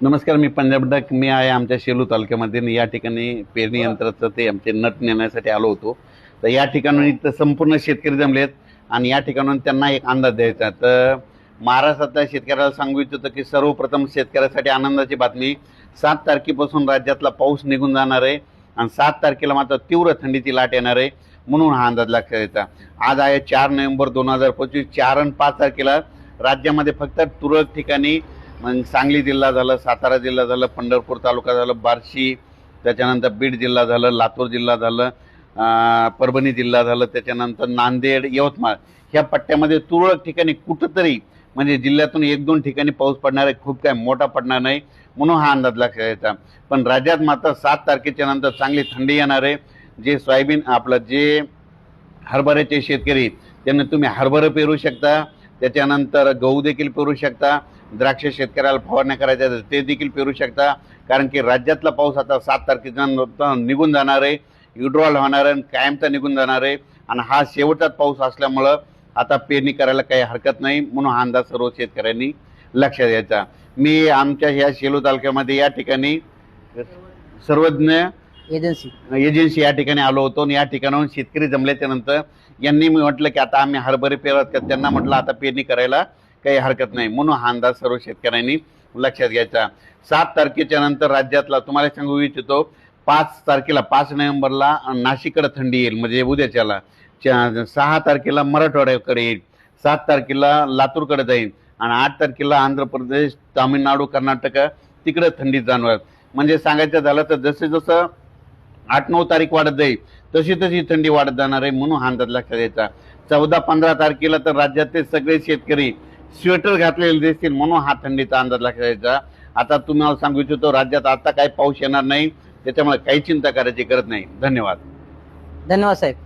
नमस्कार मी पंजाब डक. मी आहे आमच्या शेलू तालुक्यामध्ये. या ठिकाणी पेरणी यंत्राचं ते आमचे नट नेण्यासाठी आलो होतो. तर या ठिकाणी इथं संपूर्ण शेतकरी जमलेत आणि या ठिकाणून त्यांना एक अंदाज द्यायचा तर महाराष्ट्रातल्या शेतकऱ्याला सांगू इच्छितो की सर्वप्रथम शेतकऱ्यासाठी आनंदाची बातमी. सात तारखेपासून राज्यातला पाऊस निघून जाणार आहे. आणि सात तारखेला मात्र तीव्र थंडीची लाट येणार आहे. म्हणून हा अंदाज लक्षात द्यायचा आज आहे चार नोव्हेंबर दोन हजार पंचवीस. चार आणि पाच तारखेला राज्यामध्ये फक्त तुरळक ठिकाणी मग सांगली जिल्हा झालं सातारा जिल्हा झालं पंढरपूर तालुका झालं बार्शी त्याच्यानंतर बीड जिल्हा झालं लातूर जिल्हा झालं परभणी जिल्हा झालं त्याच्यानंतर नांदेड यवतमाळ. ह्या पट्ट्यामध्ये तुरळक ठिकाणी कुठंतरी म्हणजे जिल्ह्यातून एक दोन ठिकाणी पाऊस पडणार आहे खूप काय मोठा पडणार नाही म्हणून हा अंदाज लक्षात घ्यायचा. पण राज्यात मात्र सात तारखेच्या नंतर चांगली थंडी येणार आहे. जे सोयाबीन आपलं जे हरभऱ्याचे शेतकरी त्यांना तुम्ही हरभरं पेरू शकता. त्याच्यानंतर गहू देखील पेरू शकता द्राक्ष शेतकऱ्याला फवारण्या करायच्या ते देखील पेरू शकता. कारण की राज्यातला पाऊस आता सात तारखेच्या निघून जाणार आहे विड्रॉल होणार आहे आणि कायमचा निघून जाणार आहे. आणि हा शेवटचाच पाऊस असल्यामुळं आता पेरणी करायला काही हरकत नाही म्हणून हा अंदाज सर्व शेतकऱ्यांनी लक्षात द्यायचा. मी आमच्या ह्या शेलू तालुक्यामध्ये या ठिकाणी सर्वज्ञ एजन्सी. एजन्सी या ठिकाणी आलो होतो आणि या ठिकाणाहून शेतकरी जमल्याच्या नंतर यांनी मी म्हटलं की आता आम्ही हरभरे पेरत का त्यांना म्हटलं आता पेरणी करायला काही हरकत नाही. म्हणून हा अंदाज सर्व शेतकऱ्यांनी लक्षात घ्यायचा. सात तारखेच्या नंतर राज्यातला तुम्हाला सांगू इच्छितो पाच तारखेला पाच नोव्हेंबरला नाशिककडे थंडी येईल म्हणजे उद्याच्याला. सहा तारखेला मराठवाड्याकडे येईल. सात तारखेला लातूरकडे जाईल. आणि आठ तारखेला आंध्र प्रदेश तामिळनाडू कर्नाटक तिकडे थंडी जाणवत म्हणजे सांगायचं झालं तर जसं जसं आठ नऊ तारीख वाढत जाईल. तशी तशी थंडी वाढत जाणार आहे म्हणून हा अंदाज लक्षात द्यायचा चौदा पंधरा तारखेला तर राज्यातले सगळे शेतकरी स्वेटर घातलेले दिसतील म्हणून हा थंडीचा अंदाज लक्षात द्यायचा आता तुम्हाला सांगू इच्छितो राज्यात आता काही पाऊस येणार नाही त्याच्यामुळे काही चिंता करायची गरज नाही. धन्यवाद. धन्यवाद साहेब.